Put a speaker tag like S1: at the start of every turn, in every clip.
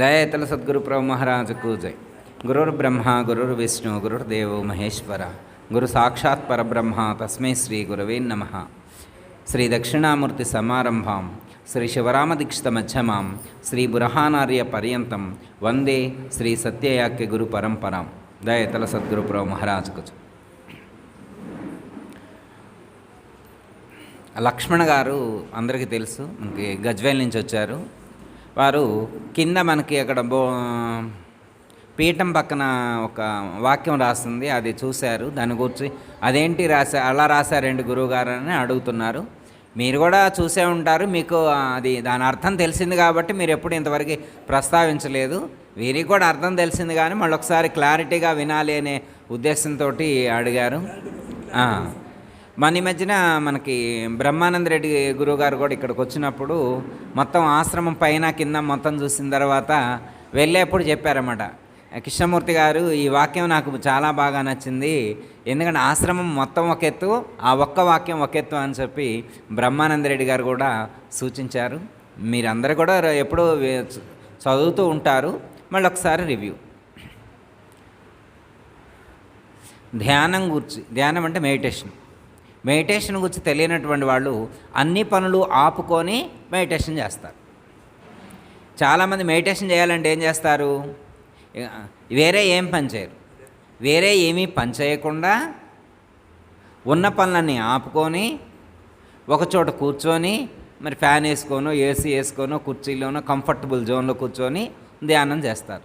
S1: దయతల సద్గురు ప్రభు మహారాజుకు జై గురుర్ బ్రహ్మ గురుర్ విష్ణు గురుర్ దేవో మహేశ్వర గురు సాక్షాత్ పరబ్రహ్మ తస్మై శ్రీ గురవే నమ శ్రీ దక్షిణామూర్తి సమారంభాం శ్రీ శివరామ దీక్షిత మధ్యమాం శ్రీ బురహానార్య పర్యంతం వందే శ్రీ సత్యయాక్య గురు పరంపరాం దయతల సద్గురుప్రభు మహారాజుకు లక్ష్మణ గారు అందరికీ తెలుసు మనకి గజ్వేల్ నుంచి వచ్చారు వారు కింద మనకి అక్కడ బో పీఠం పక్కన ఒక వాక్యం రాస్తుంది అది చూశారు దాని గురించి అదేంటి రాశారు అలా రాశారండి గురువుగారు అని అడుగుతున్నారు మీరు కూడా చూసే ఉంటారు మీకు అది దాని అర్థం తెలిసింది కాబట్టి మీరు ఎప్పుడు ఇంతవరకు ప్రస్తావించలేదు వీరికి కూడా అర్థం తెలిసింది కానీ మళ్ళొకసారి క్లారిటీగా వినాలి అనే ఉద్దేశంతో అడిగారు మన ఈ మధ్యన మనకి బ్రహ్మానంద రెడ్డి గురువుగారు కూడా ఇక్కడికి వచ్చినప్పుడు మొత్తం ఆశ్రమం పైన కింద మొత్తం చూసిన తర్వాత వెళ్ళేప్పుడు చెప్పారన్నమాట కృష్ణమూర్తి గారు ఈ వాక్యం నాకు చాలా బాగా నచ్చింది ఎందుకంటే ఆశ్రమం మొత్తం ఒక ఎత్తు ఆ ఒక్క వాక్యం ఒక ఎత్తు అని చెప్పి బ్రహ్మానందరెడ్డి గారు కూడా సూచించారు మీరందరూ కూడా ఎప్పుడూ చదువుతూ ఉంటారు మళ్ళీ ఒకసారి రివ్యూ ధ్యానం గురించి ధ్యానం అంటే మెడిటేషన్ మెడిటేషన్ గురించి తెలియనటువంటి వాళ్ళు అన్ని పనులు ఆపుకొని మెడిటేషన్ చేస్తారు చాలామంది మెడిటేషన్ చేయాలంటే ఏం చేస్తారు వేరే ఏం పని చేయరు వేరే ఏమీ పని చేయకుండా ఉన్న పనులన్నీ ఆపుకొని ఒకచోట కూర్చొని మరి ఫ్యాన్ వేసుకోనో ఏసీ వేసుకోనో కుర్చీలోనో కంఫర్టబుల్ జోన్లో కూర్చొని ధ్యానం చేస్తారు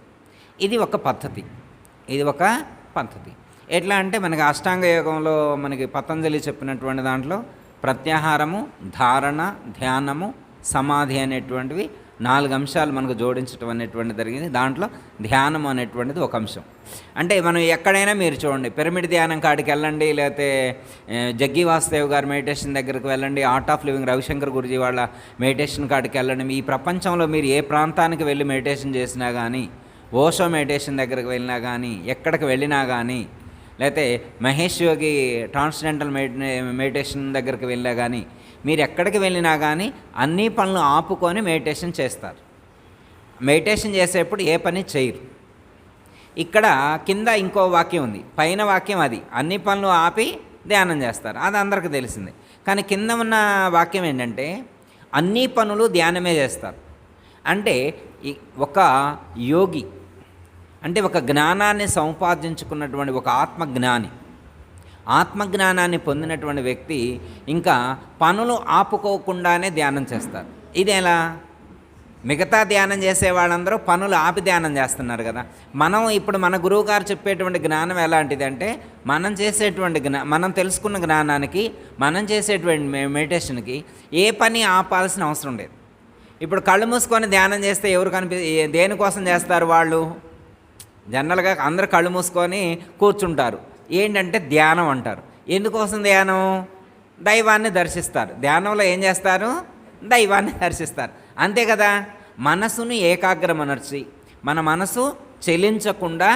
S1: ఇది ఒక పద్ధతి ఇది ఒక పద్ధతి ఎట్లా అంటే మనకి అష్టాంగ యోగంలో మనకి పతంజలి చెప్పినటువంటి దాంట్లో ప్రత్యాహారము ధారణ ధ్యానము సమాధి అనేటువంటివి నాలుగు అంశాలు మనకు జోడించడం అనేటువంటి జరిగింది దాంట్లో ధ్యానం అనేటువంటిది ఒక అంశం అంటే మనం ఎక్కడైనా మీరు చూడండి పిరమిడ్ ధ్యానం కాడికి వెళ్ళండి లేకపోతే జగ్గి వాసుదేవ్ గారి మెడిటేషన్ దగ్గరికి వెళ్ళండి Art of Living Ravishankar Guruji వాళ్ళ మెడిటేషన్ కాడికి వెళ్ళండి ఈ ప్రపంచంలో మీరు ఏ ప్రాంతానికి వెళ్ళి మెడిటేషన్ చేసినా కానీ ఓషో మెడిటేషన్ దగ్గరికి వెళ్ళినా కానీ ఎక్కడికి వెళ్ళినా కానీ లేకపోతే Mahesh Yogi transcendental medi meditation దగ్గరికి వెళ్ళా కానీ మీరు ఎక్కడికి వెళ్ళినా కానీ అన్ని పనులు ఆపుకొని మెడిటేషన్ చేస్తారు మెడిటేషన్ చేసేప్పుడు ఏ పని చేయరు ఇక్కడ కింద ఇంకో వాక్యం ఉంది పైన వాక్యం అది అన్ని పనులు ఆపి ధ్యానం చేస్తారు అది అందరికీ తెలిసిందే కానీ కింద ఉన్న వాక్యం ఏంటంటే అన్ని పనులు ధ్యానమే చేస్తారు అంటే ఒక యోగి అంటే ఒక జ్ఞానాన్ని సంపాదించుకున్నటువంటి ఒక ఆత్మజ్ఞాని ఆత్మజ్ఞానాన్ని పొందినటువంటి వ్యక్తి ఇంకా పనులు ఆపుకోకుండానే ధ్యానం చేస్తారు ఇది ఎలా మిగతా ధ్యానం చేసే వాళ్ళందరూ పనులు ఆపి ధ్యానం చేస్తున్నారు కదా మనం ఇప్పుడు మన గురువు గారు చెప్పేటువంటి జ్ఞానం ఎలాంటిది అంటే మనం చేసేటువంటి జ్ఞా మనం తెలుసుకున్న జ్ఞానానికి మనం చేసేటువంటి మెడిటేషన్కి ఏ పని ఆపాల్సిన అవసరం లేదు ఇప్పుడు కళ్ళు మూసుకొని ధ్యానం చేస్తే ఎవరు కనిపి దేనికోసం చేస్తారు వాళ్ళు జనరల్గా అందరు కళ్ళు మూసుకొని కూర్చుంటారు ఏంటంటే ధ్యానం అంటారు ఎందుకోసం ధ్యానం దైవాన్ని దర్శిస్తారు ధ్యానంలో ఏం చేస్తారు దైవాన్ని దర్శిస్తారు అంతే కదా మనసును ఏకాగ్రమనర్చి మన మనసు చెలించకుండా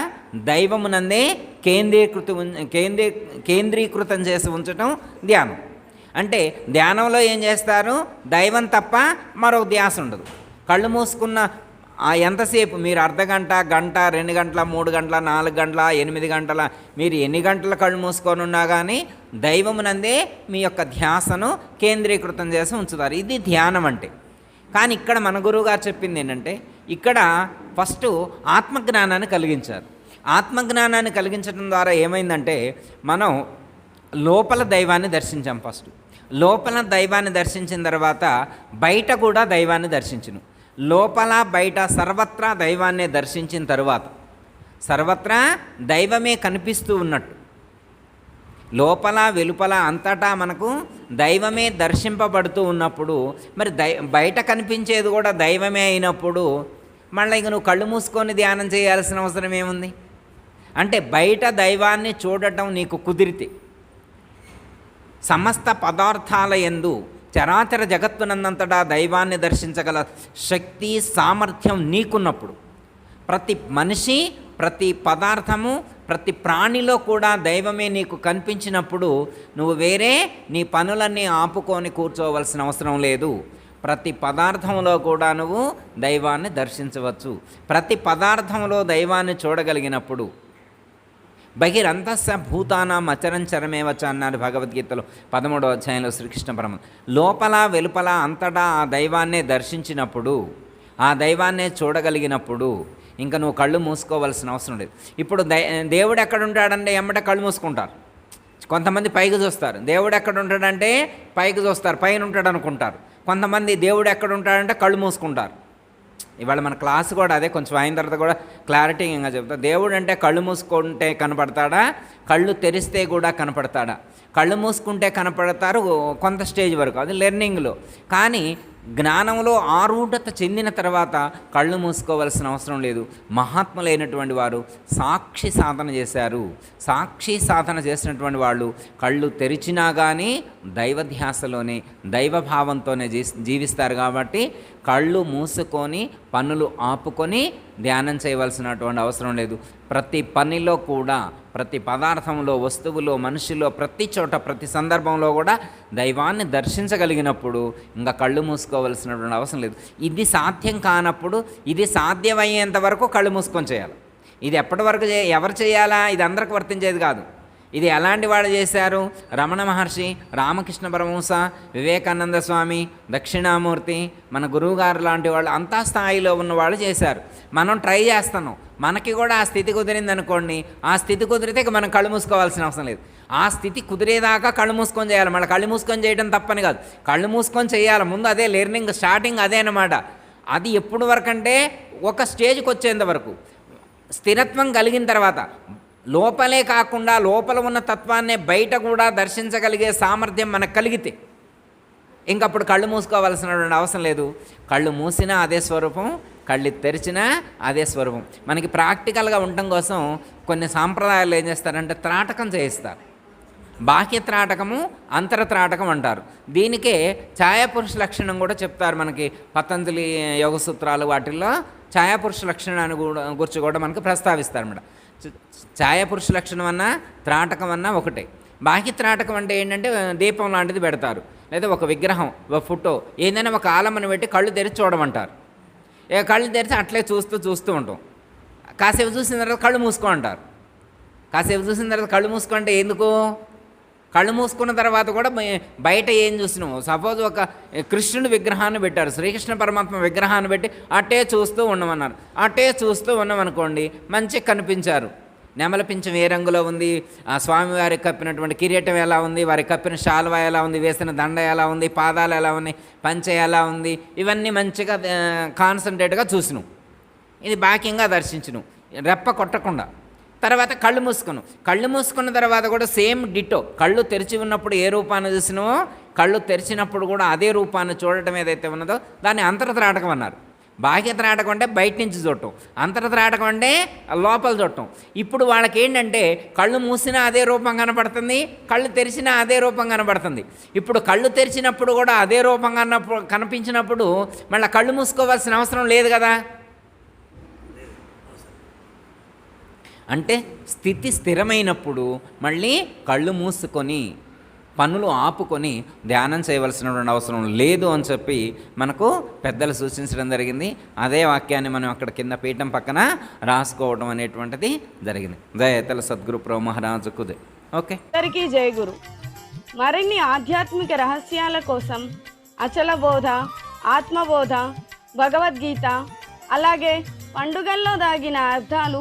S1: దైవమునందే కేంద్రీకృత కేంద్రీ కేంద్రీకృతం చేసి ఉంచటం ధ్యానం అంటే ధ్యానంలో ఏం చేస్తారు దైవం తప్ప మరో ధ్యాస ఉండదు కళ్ళు మూసుకున్న ఆ ఎంతసేపు మీరు అర్ధగంట గంట రెండు గంటల మూడు గంటల నాలుగు గంటల ఎనిమిది గంటల మీరు ఎన్ని గంటల కళ్ళు మూసుకొని ఉన్నా కానీ దైవమునందే మీ యొక్క ధ్యాసను కేంద్రీకృతం చేసి ఉంచుతారు ఇది ధ్యానం అంటే కానీ ఇక్కడ మన గురువు గారు చెప్పింది ఏంటంటే ఇక్కడ ఫస్ట్ ఆత్మజ్ఞానాన్ని కలిగించారు ఆత్మజ్ఞానాన్ని కలిగించడం ద్వారా ఏమైందంటే మనం లోపల దైవాన్ని దర్శించాం ఫస్ట్ లోపల దైవాన్ని దర్శించిన తర్వాత బయట కూడా దైవాన్ని దర్శించను లోపల బయట సర్వత్రా దైవాన్నే దర్శించిన తరువాత సర్వత్రా దైవమే కనిపిస్తూ ఉన్నట్టు లోపల వెలుపల అంతటా మనకు దైవమే దర్శింపబడుతూ ఉన్నప్పుడు మరి దై బయట కనిపించేది కూడా దైవమే అయినప్పుడు మళ్ళీ ఇక నువ్వు కళ్ళు మూసుకొని ధ్యానం చేయాల్సిన అవసరం ఏముంది అంటే బయట దైవాన్ని చూడటం నీకు కుదిరితే సమస్త పదార్థాల ఎందు చరాచర జగత్తునందంతటా దైవాన్ని దర్శించగల శక్తి సామర్థ్యం నీకున్నప్పుడు ప్రతి మనిషి ప్రతి పదార్థము ప్రతి ప్రాణిలో కూడా దైవమే నీకు కనిపించినప్పుడు నువ్వు వేరే నీ పనులన్నీ ఆపుకొని కూర్చోవలసిన అవసరం లేదు ప్రతి పదార్థంలో కూడా నువ్వు దైవాన్ని దర్శించవచ్చు ప్రతి పదార్థంలో దైవాన్ని చూడగలిగినప్పుడు బహిరంతస్స భూతానం అచరంచరమేవచ అన్నారు భగవద్గీతలో పదమూడవ అధ్యాయంలో శ్రీకృష్ణ పరమ లోపల వెలుపల అంతటా ఆ దైవాన్నే దర్శించినప్పుడు ఆ దైవాన్నే చూడగలిగినప్పుడు ఇంకా నువ్వు కళ్ళు మూసుకోవాల్సిన అవసరం లేదు ఇప్పుడు దేవుడు ఎక్కడ ఉంటాడంటే ఎమ్మట కళ్ళు మూసుకుంటారు కొంతమంది పైకి చూస్తారు దేవుడు ఎక్కడ ఉంటాడంటే పైకి చూస్తారు పైన ఉంటాడు అనుకుంటారు కొంతమంది దేవుడు ఎక్కడ ఉంటాడంటే కళ్ళు మూసుకుంటారు ఇవాళ మన క్లాస్ కూడా అదే కొంచెం అయిన తర్వాత కూడా క్లారిటీగా చెప్తాం దేవుడు అంటే కళ్ళు మూసుకుంటే కనపడతాడా కళ్ళు తెరిస్తే కూడా కనపడతాడా కళ్ళు మూసుకుంటే కనపడతారు కొంత స్టేజ్ వరకు అది లెర్నింగ్లో కానీ జ్ఞానంలో ఆరూఢత చెందిన తర్వాత కళ్ళు మూసుకోవలసిన అవసరం లేదు మహాత్ములైనటువంటి వారు సాక్షి సాధన చేశారు సాక్షి సాధన చేసినటువంటి వాళ్ళు కళ్ళు తెరిచినా కానీ దైవధ్యాసలోనే దైవభావంతోనే జీవిస్తారు కాబట్టి కళ్ళు మూసుకొని పనులు ఆపుకొని ధ్యానం చేయవలసినటువంటి అవసరం లేదు ప్రతి పనిలో కూడా ప్రతి పదార్థంలో వస్తువులో మనుషుల్లో ప్రతి చోట ప్రతి సందర్భంలో కూడా దైవాన్ని దర్శించగలిగినప్పుడు ఇంకా కళ్ళు మూసుకోవలసినటువంటి అవసరం లేదు ఇది సాధ్యం కానప్పుడు ఇది సాధ్యమయ్యేంత వరకు కళ్ళు మూసుకొని చేయాలి ఇది ఎప్పటివరకు చే ఎవరు చేయాలా ఇది అందరికి వర్తించేది కాదు ఇది ఎలాంటి వాడు చేశారు రమణ మహర్షి రామకృష్ణ పరమంస వివేకానంద స్వామి దక్షిణామూర్తి మన గురువుగారు లాంటి వాళ్ళు అంతా స్థాయిలో ఉన్నవాళ్ళు చేశారు మనం ట్రై చేస్తాను మనకి కూడా ఆ స్థితి కుదిరింది అనుకోండి ఆ స్థితి కుదిరితే మనం కళ్ళు మూసుకోవాల్సిన అవసరం లేదు ఆ స్థితి కుదిరేదాకా కళ్ళు మూసుకొని చేయాలి మళ్ళీ కళ్ళు మూసుకొని చేయడం తప్పని కాదు కళ్ళు మూసుకొని చేయాలి ముందు అదే లెర్నింగ్ స్టార్టింగ్ అదే అనమాట అది ఎప్పుడు వరకు అంటే ఒక స్టేజ్కి వచ్చేంత వరకు స్థిరత్వం కలిగిన తర్వాత లోపలే కాకుండా లోపల ఉన్న తత్వాన్నే బయట కూడా దర్శించగలిగే సామర్థ్యం మనకు కలిగితే ఇంకప్పుడు కళ్ళు మూసుకోవాల్సినటువంటి అవసరం లేదు కళ్ళు మూసినా అదే స్వరూపం కళ్ళు తెరిచినా అదే స్వరూపం మనకి ప్రాక్టికల్గా ఉండటం కోసం కొన్ని సాంప్రదాయాలు ఏం చేస్తారంటే త్రాటకం చేయిస్తారు బాహ్య త్రాటకము అంతర త్రాటకం అంటారు దీనికే ఛాయాపురుష లక్షణం కూడా చెప్తారు మనకి పతంజలి యోగ సూత్రాలు వాటిల్లో ఛాయాపురుష లక్షణాన్ని కూడా గురించి కూడా మనకు ప్రస్తావిస్తారన్నమాట ఛాయపురుష లక్షణం అన్నా త్రాటకం అన్నా ఒకటే బాహ్య త్రాటకం అంటే ఏంటంటే దీపం లాంటిది పెడతారు లేదా ఒక విగ్రహం ఒక ఫోటో ఏదైనా ఒక ఆలంబన పెట్టి కళ్ళు తెరిచి చూడమంటారు ఇక కళ్ళు తెరిచి అట్లే చూస్తూ చూస్తూ ఉంటాం కాసేపు చూసిన తర్వాత కళ్ళు మూసుకో అంటారు కాసేపు చూసిన తర్వాత కళ్ళు మూసుకుంటే ఎందుకు కళ్ళు మూసుకున్న తర్వాత కూడా బయట ఏం చూసినాము సపోజ్ ఒక కృష్ణుడు విగ్రహాన్ని పెట్టారు శ్రీకృష్ణ పరమాత్మ విగ్రహాన్ని పెట్టి అటే చూస్తూ ఉండమన్నారు అటే చూస్తూ ఉన్నామనుకోండి మంచి కనిపించారు నెమల పింఛం ఏ రంగులో ఉంది ఆ స్వామివారికి కప్పినటువంటి కిరీటం ఎలా ఉంది వారికి కప్పిన శాల్వా ఎలా ఉంది వేసిన దండ ఎలా ఉంది పాదాలు ఎలా ఉన్నాయి పంచ ఎలా ఉంది ఇవన్నీ మంచిగా కాన్సన్ట్రేట్గా చూసినాం ఇది బాక్యంగా దర్శించును రెప్ప కొట్టకుండా తర్వాత కళ్ళు మూసుకును కళ్ళు మూసుకున్న తర్వాత కూడా సేమ్ డిటో కళ్ళు తెరిచి ఉన్నప్పుడు ఏ రూపాన్ని చూసినావో కళ్ళు తెరిచినప్పుడు కూడా అదే రూపాన్ని చూడటం ఏదైతే ఉన్నదో దాన్ని అంతర్త్రాటకం అన్నారు బాహ్య త్రాటకం అంటే బయట నుంచి చూడటం అంతర త్రాటకం అంటే లోపల చూడటం ఇప్పుడు వాళ్ళకి ఏంటంటే కళ్ళు మూసినా అదే రూపం కనపడుతుంది కళ్ళు తెరిచినా అదే రూపం కనబడుతుంది ఇప్పుడు కళ్ళు తెరిచినప్పుడు కూడా అదే రూపం కనిపించినప్పుడు మళ్ళీ కళ్ళు మూసుకోవాల్సిన అవసరం లేదు కదా అంటే స్థితి స్థిరమైనప్పుడు మళ్ళీ కళ్ళు మూసుకొని పనులు ఆపుకొని ధ్యానం చేయవలసినటువంటి అవసరం లేదు అని చెప్పి మనకు పెద్దలు సూచించడం జరిగింది అదే వాక్యాన్ని మనం అక్కడ కింద పీఠం పక్కన రాసుకోవడం అనేటువంటిది జరిగింది జయతల సద్గురు మహారాజు కుదే ఓకే
S2: అందరికీ జయ గురు మరిన్ని ఆధ్యాత్మిక రహస్యాల కోసం అచల బోధ ఆత్మబోధ భగవద్గీత అలాగే పండుగల్లో దాగిన అర్థాలు